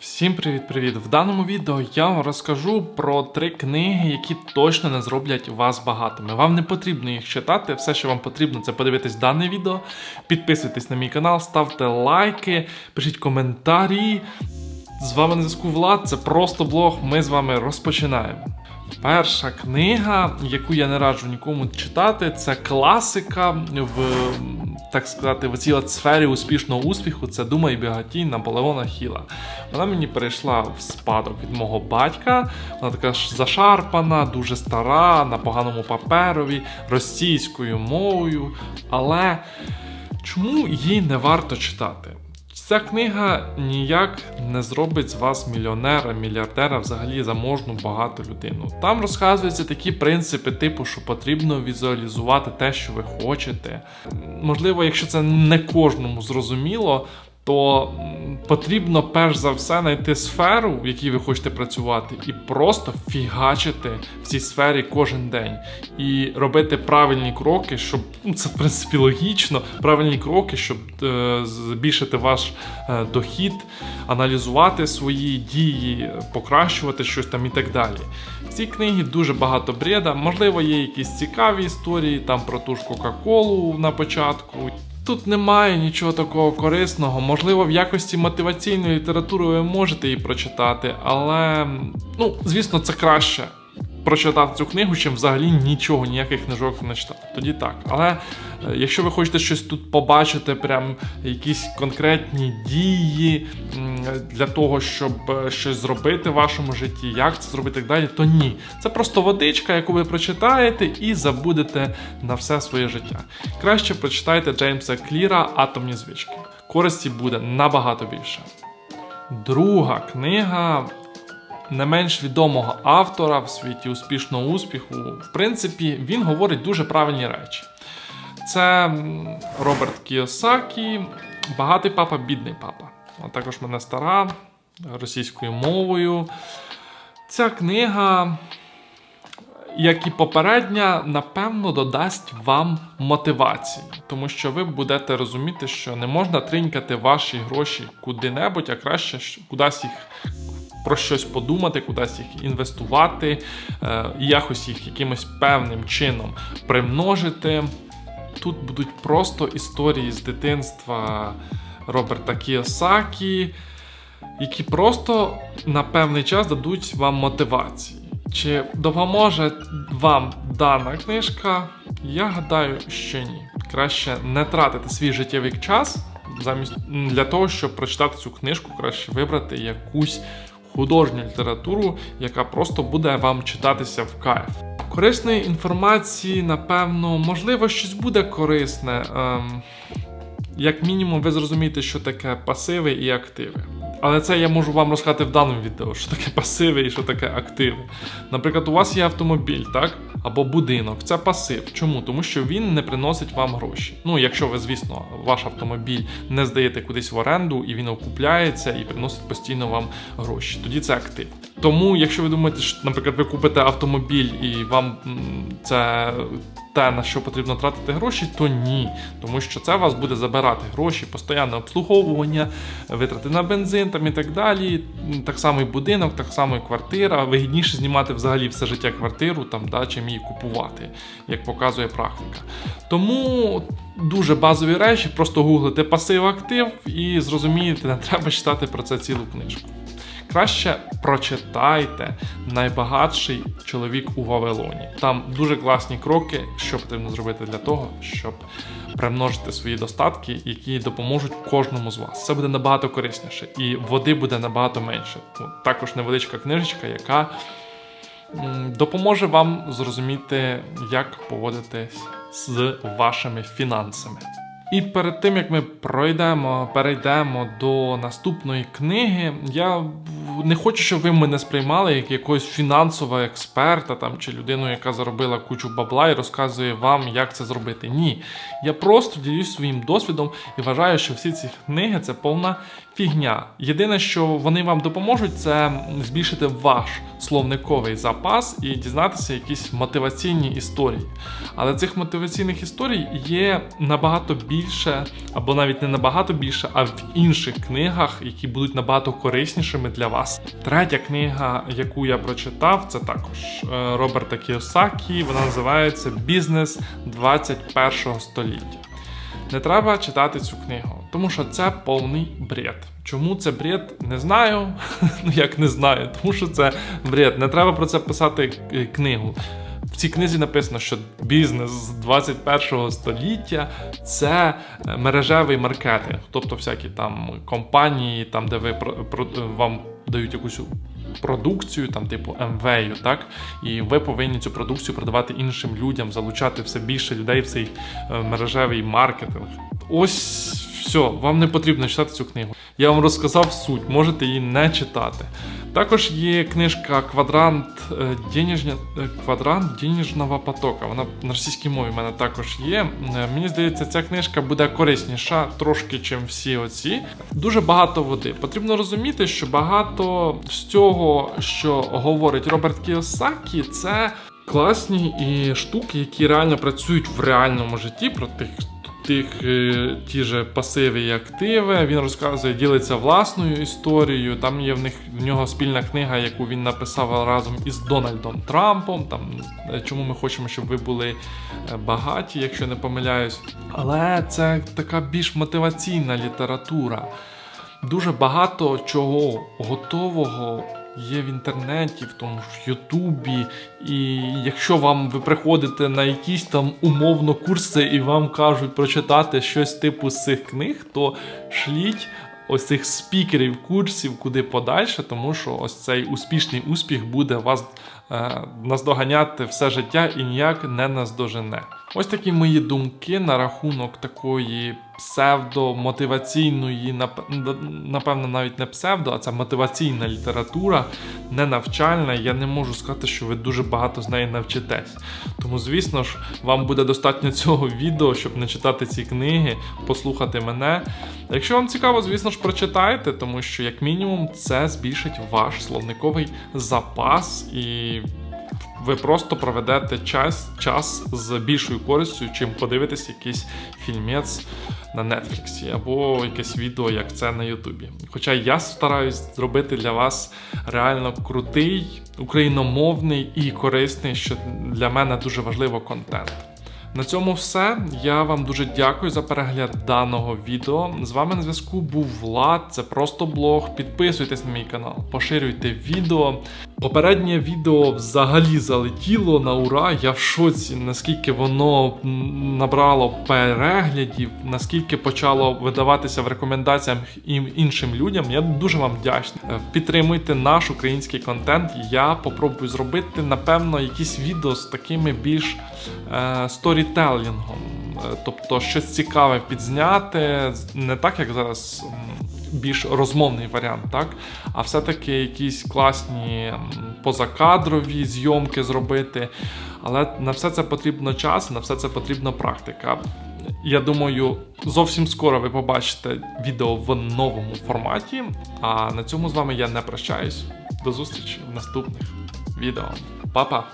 Всім привіт-привіт! В даному відео я вам розкажу про три книги, які точно не зроблять вас багатими. Вам не потрібно їх читати. Все, що вам потрібно, це подивитись дане відео. Підписуйтесь на мій канал, ставте лайки, пишіть коментарі. З вами на зв'язку Влад, це просто блог. Ми з вами розпочинаємо. Перша книга, яку я не раджу нікому читати, це класика в так сказати, в цій сфері успішного успіху. Це Думай бігатій Наполеона Хіла. Вона мені перейшла в спадок від мого батька. Вона така ж зашарпана, дуже стара, на поганому паперові, російською мовою. Але чому її не варто читати? Ця книга ніяк не зробить з вас мільйонера, мільярдера, взагалі заможну багату людину. Там розказуються такі принципи, типу, що потрібно візуалізувати те, що ви хочете. Можливо, якщо це не кожному зрозуміло, то потрібно перш за все знайти сферу, в якій ви хочете працювати, і просто фігачити в цій сфері кожен день. І робити правильні кроки, щоб ну, це в принципі логічно, правильні кроки, щоб е, збільшити ваш е, дохід, аналізувати свої дії, покращувати щось там і так далі. В цій книгі дуже багато бреда. Можливо, є якісь цікаві історії там про ту ж Кока-Колу на початку. Тут немає нічого такого корисного. Можливо, в якості мотиваційної літератури ви можете її прочитати, але ну, звісно, це краще прочитати цю книгу, чим взагалі нічого, ніяких книжок не читати. Тоді так. Але е, якщо ви хочете щось тут побачити, прям якісь конкретні дії для того, щоб е, щось зробити в вашому житті, як це зробити і так далі, то ні. Це просто водичка, яку ви прочитаєте і забудете на все своє життя. Краще прочитайте Джеймса Кліра Атомні звички. Користі буде набагато більше. Друга книга не менш відомого автора в світі успішного успіху. В принципі, він говорить дуже правильні речі. Це Роберт Кіосакі, багатий папа, бідний папа. А також мене стара російською мовою. Ця книга, як і попередня, напевно, додасть вам мотивації, тому що ви будете розуміти, що не можна тринькати ваші гроші куди-небудь, а краще кудись їх про щось подумати, кудись їх інвестувати, е, і якось їх якимось певним чином примножити. Тут будуть просто історії з дитинства Роберта Кіосакі, які просто на певний час дадуть вам мотивації. Чи допоможе вам дана книжка? Я гадаю, що ні. Краще не тратити свій життєвий час замість для того, щоб прочитати цю книжку, краще вибрати якусь художню літературу, яка просто буде вам читатися в кайф. Корисної інформації, напевно, можливо, щось буде корисне. Ем, як мінімум, ви зрозумієте, що таке пасиви і активи. Але це я можу вам розказати в даному відео, що таке пасиви і що таке активи. Наприклад, у вас є автомобіль, так? Або будинок. Це пасив. Чому? Тому що він не приносить вам гроші. Ну, якщо ви, звісно, ваш автомобіль не здаєте кудись в оренду і він окупляється і приносить постійно вам гроші. Тоді це актив. Тому, якщо ви думаєте, що, наприклад, ви купите автомобіль і вам це те, на що потрібно тратити гроші, то ні. Тому що це вас буде забирати гроші, постійне обслуговування, витрати на бензин там і так далі. Так само і будинок, так само і квартира. Вигідніше знімати взагалі все життя квартиру, там, да, чим її купувати, як показує практика. Тому дуже базові речі, просто гуглите пасив актив і зрозумієте, не треба читати про це цілу книжку. Краще прочитайте найбагатший чоловік у Вавилоні. Там дуже класні кроки, що потрібно зробити для того, щоб примножити свої достатки, які допоможуть кожному з вас. Це буде набагато корисніше, і води буде набагато менше. Також невеличка книжечка, яка допоможе вам зрозуміти, як поводитись з вашими фінансами. І перед тим як ми пройдемо, перейдемо до наступної книги, я не хочу, щоб ви мене сприймали як якогось фінансового експерта там чи людину, яка заробила кучу бабла і розказує вам, як це зробити. Ні. Я просто ділюсь своїм досвідом і вважаю, що всі ці книги це повна фігня. Єдине, що вони вам допоможуть, це збільшити ваш словниковий запас і дізнатися якісь мотиваційні історії. Але цих мотиваційних історій є набагато більше, або навіть не набагато більше, а в інших книгах, які будуть набагато кориснішими для вас. Третя книга, яку я прочитав, це також е, Роберта Кіосакі. Вона називається Бізнес 21 століття. Не треба читати цю книгу, тому що це повний бред. Чому це бред? Не знаю. Ну як не знаю, тому що це бред. Не треба про це писати е, книгу. В цій книзі написано, що бізнес з 21 століття це е, мережевий маркетинг, тобто всякі там компанії, там де ви про, вам дають якусь продукцію, там типу МВ, так і ви повинні цю продукцію продавати іншим людям, залучати все більше людей в цей е, мережевий маркетинг. Ось все, вам не потрібно читати цю книгу. Я вам розказав суть, можете її не читати. Також є книжка Квадрант е, денежня, е, квадрант денежного потока. Вона на російській мові в мене також є. Е, Мені здається, ця книжка буде корисніша трошки, чим всі оці. Дуже багато води. Потрібно розуміти, що багато з цього, що говорить Роберт Кіосакі, це класні і штуки, які реально працюють в реальному житті про тих тих е, ті же пасиви і активи. Він розказує, ділиться власною історією. Там є в них в нього спільна книга, яку він написав разом із Дональдом Трампом. Там е, чому ми хочемо, щоб ви були е, багаті, якщо не помиляюсь. Але це така більш мотиваційна література. Дуже багато чого готового є в інтернеті, в тому ж Ютубі. І якщо вам ви приходите на якісь там умовно курси і вам кажуть прочитати щось типу з цих книг, то шліть. Ось цих спікерів курсів куди подальше, тому що ось цей успішний успіх буде вас е, наздоганяти все життя і ніяк не наздожене. Ось такі мої думки на рахунок такої псевдо-мотиваційної, напевно, навіть не псевдо, а це мотиваційна література, не навчальна. Я не можу сказати, що ви дуже багато з неї навчитесь. Тому, звісно ж, вам буде достатньо цього відео, щоб не читати ці книги, послухати мене. Якщо вам цікаво, звісно ж, прочитайте, тому що, як мінімум, це збільшить ваш словниковий запас і ви просто проведете час час з більшою користю, чим подивитись якийсь фільмець на Нетфліксі або якесь відео, як це на Ютубі. Хоча я стараюсь зробити для вас реально крутий, україномовний і корисний, що для мене дуже важливо контент. На цьому все. Я вам дуже дякую за перегляд даного відео. З вами на зв'язку був Влад, це просто блог. Підписуйтесь на мій канал, поширюйте відео. Попереднє відео взагалі залетіло на ура. Я в шоці, наскільки воно набрало переглядів, наскільки почало видаватися в рекомендаціях іншим людям. Я дуже вам вдячний. Е, підтримуйте наш український контент. Я попробую зробити, напевно, якісь відео з такими більш е, сторітелінгом. Е, тобто щось цікаве підзняти, не так як зараз більш розмовний варіант, так? А все-таки якісь класні позакадрові зйомки зробити. Але на все це потрібно час, на все це потрібна практика. Я думаю, зовсім скоро ви побачите відео в новому форматі. А на цьому з вами я не прощаюсь. До зустрічі в наступних відео. Па-па!